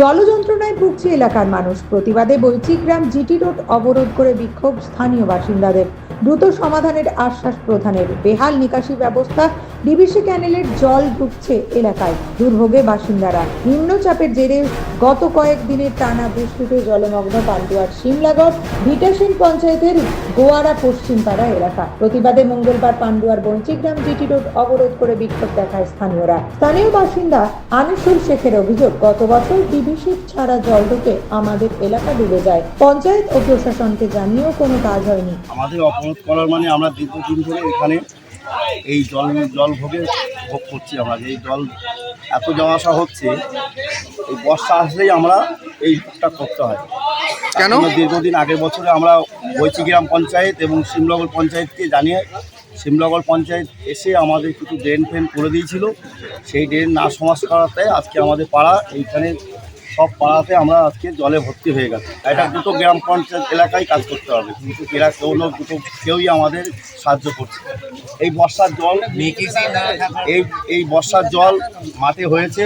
জলযন্ত্রণায় ভুগছে এলাকার মানুষ। প্রতিবাদে বৈচিগ্রাম জিটি রোড অবরোধ করে বিক্ষোভ স্থানীয় বাসিন্দাদের। দ্রুত সমাধানের আশ্বাস প্রধানের। বেহাল নিকাশি ব্যবস্থা, ডিবিসি ক্যানেলের জল ঢুকছে এলাকায়। দুর্ভোগে বাসিন্দারা। নিম্নচাপের জেরে গত কয়েকদিনের টানা বৃষ্টিতে জলমগ্ন পান্ডুয়ার শিমলাগড় ভিটাসিন পঞ্চায়েতের গোয়ারা পশ্চিমপাড়া এলাকা। প্রতিবাদে মঙ্গলবার পান্ডুয়ার বঞ্চিগ্রাম জিটি রোড অবরোধ করে বিক্ষোভ দেখায় স্থানীয়রা। স্থানীয় বাসিন্দা আনিসুল শেখের অভিযোগ, গত বছর ডিবিসি ছাড়া জল ঢুকে আমাদের এলাকা ডুবে যায়। পঞ্চায়েত ও প্রশাসনকে জানিয়েও কোনো কাজ হয়নি। আমাদের অবরোধ করার মানে আমরা দীর্ঘদিন ধরে এখানে এই জল জল ভোগে ভোগ করছি আমরা। এই জল এত যাওয়া আসা হচ্ছে এই বর্ষা আসলেই আমরা এই ভোগটা করতে হয়। কেন? দীর্ঘদিন আগের বছরে আমরা বৈচিগ্রাম পঞ্চায়েত এবং শিমনগর পঞ্চায়েতকে জানিয়ে শিমনগর পঞ্চায়েত এসে আমাদের কিছু ড্রেন ফ্রেন করে দিয়েছিল। সেই ড্রেন না সমাজ করাতে আজকে আমাদের পাড়া এইখানে সব পাড়াতে আমরা আজকে জলে ভর্তি হয়ে গেছে। এটা দুটো গ্রাম পঞ্চায়েত এলাকায় কাজ করতে হবে। কিন্তু এরা কেউ না, দুটো, কেউই আমাদের সাহায্য করছে। এই বর্ষার জল, এই এই বর্ষার জল মাঠে হয়েছে।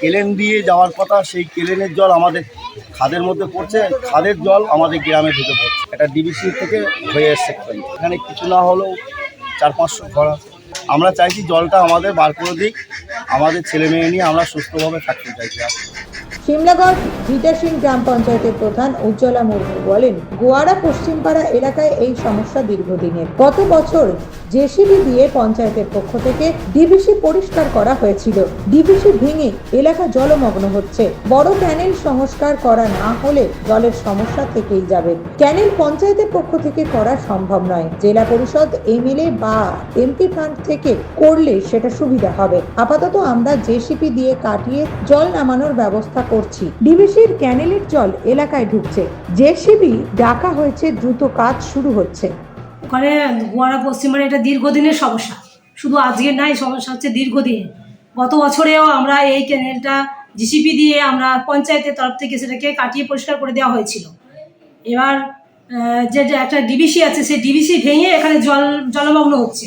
কেলেন দিয়ে যাওয়ার কথা, সেই কেলেনের জল আমাদের খাদের মধ্যে পড়ছে। খাদের জল আমাদের গ্রামে ঢুকে পড়ছে। এটা ডিবিসি থেকে হয়ে এসছে এখানে কিছু না হলেও চার, পাঁচশো ঘর আমরা চাইছি জলটা আমাদের বার করে দিক। আমাদের ছেলে মেয়ে নিয়ে আমরা সুস্থভাবে থাকতে চাইছি। সিমলাগড় ভিটাসিন গ্রাম পঞ্চায়েতের প্রধান উজ্জ্বলা মুর্মু বলেন, গোয়ারা পশ্চিমপাড়া এলাকায় এই সমস্যা দীর্ঘদিনের। গত বছর জেসিবি দিয়ে পঞ্চায়েতের পক্ষ থেকে ডিভিসি পরিষ্কার করা হয়েছিল। ডিভিসি ভেঙে এলাকা জলমগ্ন হচ্ছে। বড় ক্যানেল সংস্কার করা না হলে জলের সমস্যা থেকেই যাবে। ক্যানেল পঞ্চায়েতের পক্ষ থেকে করা সম্ভব নয়। জেলা পরিষদ এমএলএ বা এমপি ফান্ড থেকে করলে সেটা সুবিধা হবে। আপাতত আমরা জেসিপি দিয়ে কাটিয়ে জল নামানোর ব্যবস্থা করছি। ডিবিসির ক্যানেলের জল এলাকায় ঢুকছে। জেসিবি ডাকা হয়েছে, দ্রুত কাজ শুরু হচ্ছে। ওখানে গোয়ারা পশ্চিমবঙ্গে এটা দীর্ঘদিনের সমস্যা। শুধু আজকের নাই সমস্যা হচ্ছে দীর্ঘদিনের। গত বছরেও আমরা এই ক্যানেলটা জিসিপি দিয়ে আমরা পঞ্চায়েতের তরফ থেকে সেটাকে কাটিয়ে পরিষ্কার করে দেওয়া হয়েছিল। এবার যে একটা ডিবিসি আছে, সেই ডিবিসি ভেঙে এখানে জল, জলমগ্ন হচ্ছে।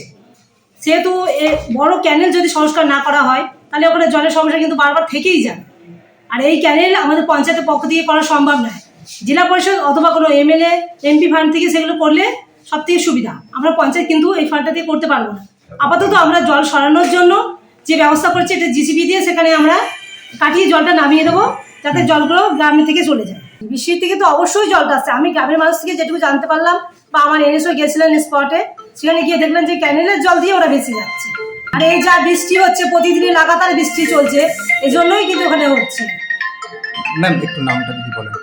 সেহেতু এ বড় ক্যানেল যদি সংস্কার না করা হয়, তাহলে ওখানে জলের সমস্যা কিন্তু বারবার থেকেই যায় আর এই ক্যানেল আমাদের পঞ্চায়েতের পক্ষ থেকে করা সম্ভব নয়। জেলা পরিষদ অথবা কোনো এমএলএ এমপি ফান্ড থেকে সেগুলো করলে সব থেকে সুবিধা। আমরা পঞ্চায়েত কিন্তু এই ফান্ডটা দিয়ে করতে পারব না। আপাতত আমরা জল সরানোর জন্য যে ব্যবস্থা করছি এটা জিসিবি দিয়ে সেখানে আমরা কাটিয়ে জলটা নামিয়ে দেবো যাতে জলগুলো গ্রামে থেকে চলে যায়। বৃষ্টির থেকে তো অবশ্যই জলটা আসছে। আমি গ্রামের মানুষ থেকে যেটুকু জানতে পারলাম বা আমার এনএসও গেছিলেন স্পটে সেখানে গিয়ে দেখলেন যে ক্যানেলের জল দিয়ে ওরা বেঁচে যাচ্ছে। আর এই যা বৃষ্টি হচ্ছে প্রতিদিনই লাগাতার বৃষ্টি চলছে এজন্যই কিন্তু ওখানে হচ্ছে। ম্যাম একটু নামটা যদি বলেন।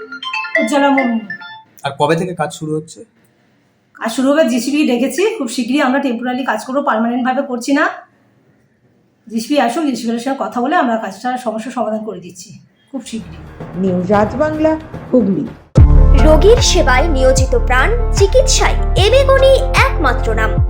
উজ্জ্বলা মুর্মু। আর কবে থেকে কাজ শুরু হচ্ছে? কাজ শুরু হবে জিসিবি ডেকেছি খুব শীঘ্রই আমরা টেম্পোরারি কাজ করব পার্মানেন্টভাবে করছি না। জিসিবি আসুক জিসিবির সঙ্গে কথা বলে আমরা কাজটার সমস্যার সমাধান করে দিচ্ছি। খুব শীঘ্রই। নিউজ আজ বাংলা হুগলি। রোগীর সেবায় নিয়োজিত প্রাণ চিকিৎসায় এবেগুনি একমাত্র নাম।